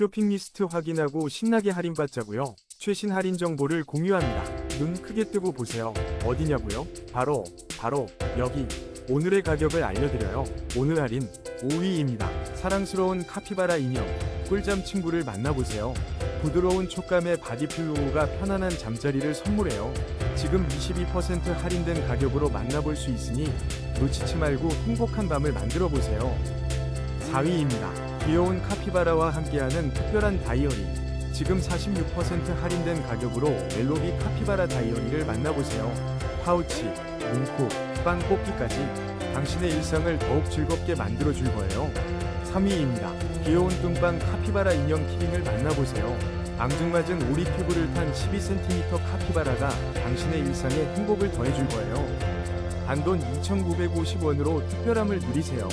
쇼핑 리스트 확인하고 신나게 할인받자고요. 최신 할인 정보를 공유합니다. 눈 크게 뜨고 보세요. 어디냐고요? 바로 바로 여기. 오늘의 가격을 알려드려요. 오늘 할인 5위입니다. 사랑스러운 카피바라 인형 꿀잠 친구를 만나보세요. 부드러운 촉감의 바디필로우가 편안한 잠자리를 선물해요. 지금 22% 할인된 가격으로 만나볼 수 있으니 놓치지 말고 행복한 밤을 만들어 보세요. 4위입니다. 귀여운 카피바라와 함께하는 특별한 다이어리. 지금 46% 할인된 가격으로 멜로비 카피바라 다이어리를 만나보세요. 파우치, 문구, 빵 뽑기까지 당신의 일상을 더욱 즐겁게 만들어줄 거예요. 3위입니다. 귀여운 뚱빵 카피바라 인형 키링을 만나보세요. 앙증맞은 오리 튜브를 탄 12cm 카피바라가 당신의 일상에 행복을 더해줄 거예요. 단돈 2,950원으로 특별함을 누리세요.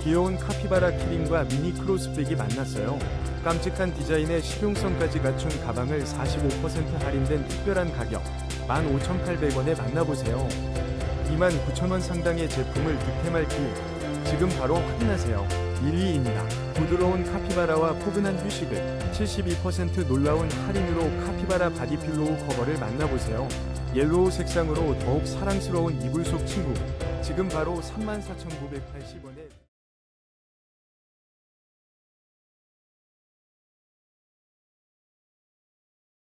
2위입니다. 귀여운 카피바라 키링과 미니 크로스백이 만났어요. 깜찍한 디자인에 실용성까지 갖춘 가방을 45% 할인된 특별한 가격 15,800원에 만나보세요. 29,000원 상당의 제품을 득템할 기회 지금 바로 확인하세요. 1위입니다. 부드러운 카피바라와 포근한 휴식을 72% 놀라운 할인으로 카피바라 바디필로우 커버를 만나보세요. 옐로우 색상으로 더욱 사랑스러운 이불 속 친구 지금 바로 34,980원에